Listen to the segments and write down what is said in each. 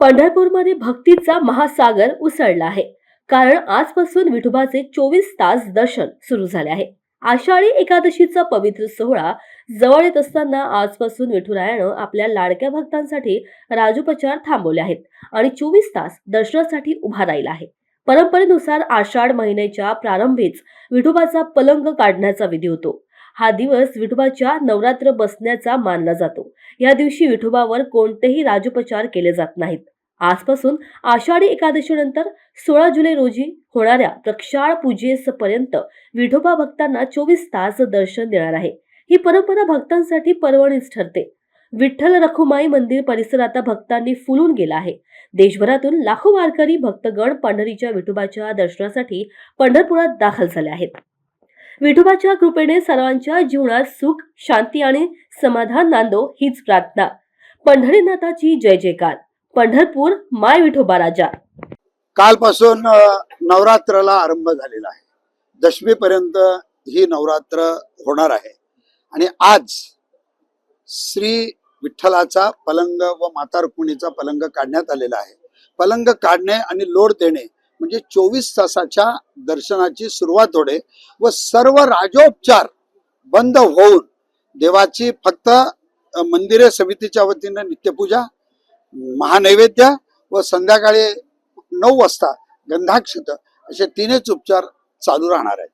पंढरपूरमध्ये भक्तीचा महासागर उसळला आहे. कारण आजपासून विठोबाचे चोवीस तास दर्शन सुरू झाले आहे. आषाढी एकादशीचा पवित्र सोहळा जवळ येत असताना आजपासून विठुरायानं आपल्या लाडक्या भक्तांसाठी राजोपचार थांबवले आहेत आणि चोवीस तास दर्शनासाठी उभा राहिला आहे. परंपरेनुसार आषाढ महिन्याच्या प्रारंभीच विठोबाचा पलंग काढण्याचा विधी होतो. हा दिवस विठोबाच्या नवरात्र बसण्याचा मानला जातो. या दिवशी विठोबावर कोणतेही राजोपचार केले जात नाहीत. आजपासून आषाढी एकादशीनंतर सोळा जुलै रोजी होणाऱ्या प्रक्षाळ पूजेपर्यंत विठोबा भक्तांना चोवीस तास दर्शन देणार आहे. ही परंपरा भक्तांसाठी पर्वणीच ठरते. विठ्ठल रखुमाई मंदिर परिसर आता भक्तांनी फुलून गेला आहे. देशभरातून लाखो वारकरी भक्तगण पंढरीच्या विठोबाच्या दर्शनासाठी पंढरपुरात दाखल झाले आहेत. विठोबाच्या कृपेने सर्वांच्या जीवनात सुख शांती आणि समाधान नांदो हीच प्रार्थना. पंढरीनाथाची जय जयकार. पंढरपूर माय विठोबा राजा. कालपासून नवरात्राला आरंभ झालेला आहे. दशमीपर्यंत ही नवरात्र होणार आहे. आणि आज श्री विठ्ठलाचा पलंग व माता रुक्मिणीचा पलंग काढण्यात आलेला आहे. पलंग काढणे आणि लोड देणे म्हणजे चोवीस तासाच्या दर्शनाची सुरुवात होणे व सर्व राजोपचार बंद होऊन देवाची फक्त मंदिरे समितीच्या वतीनं नित्यपूजा महानैवेद्य व संध्याकाळी नऊ वाजता गंधाक्षत असे तीनच उपचार चालू राहणार आहेत.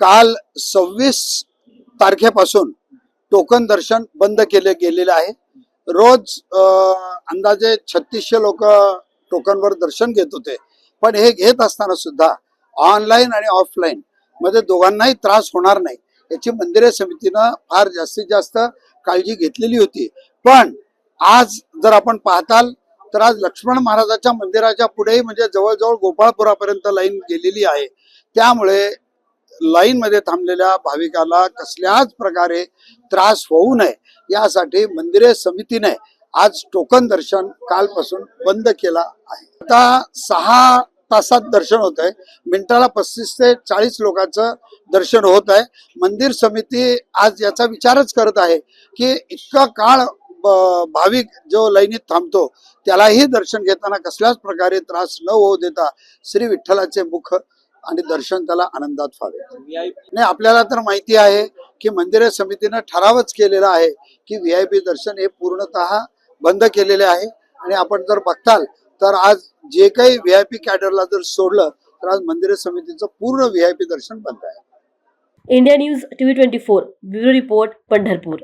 काल सव्वीस तारखेपासून टोकन दर्शन बंद केले गेलेले आहे. रोज अंदाजे छत्तीसशे लोक टोकनवर दर्शन घेत होते. पण हे घेत असताना सुद्धा ऑनलाईन आणि ऑफलाईन मध्ये दोघांनाही त्रास होणार नाही. याची मंदिरे समितीनं फार जास्तीत जास्त काळजी घेतलेली होती. पण आज जर आपण पाहताल तर आज लक्ष्मण महाराजाच्या मंदिराच्या पुढेही म्हणजे जवळजवळ गोपाळपुरापर्यंत लाईन गेलेली आहे. त्यामुळे लाईनमध्ये थांबलेल्या भाविकाला कसल्याच प्रकारे त्रास होऊ नये. यासाठी मंदिरे समितीने आज टोकन दर्शन कालपासून बंद केला आहे. आता सहा तासात दर्शन होत आहे. मिनिटाला पस्तीस ते चाळीस लोकांचं दर्शन होत आहे. मंदिर समिती आज याचा विचारच करत आहे की इतका काळ भाविक जो लैनीत थांबतो त्यालाही दर्शन घेताना कसल्याच प्रकारे त्रास न होऊ देता श्री विठ्ठलाचे मुख आणि दर्शन त्याला आनंदात व्हावे नाही आपल्याला तर माहिती आहे की मंदिर समितीनं ठरावच केलेला आहे की व्ही आय पी दर्शन हे पूर्णतः बंद केलेले आहे. आणि आपण जर बघताल तर आज जे काही व्ही आय पी कॅडरला जर सोडलं तर आज मंदिर समितीचं पूर्ण व्ही आय पी दर्शन बंद आहे. India news TV twenty four bureau report Pandharpur.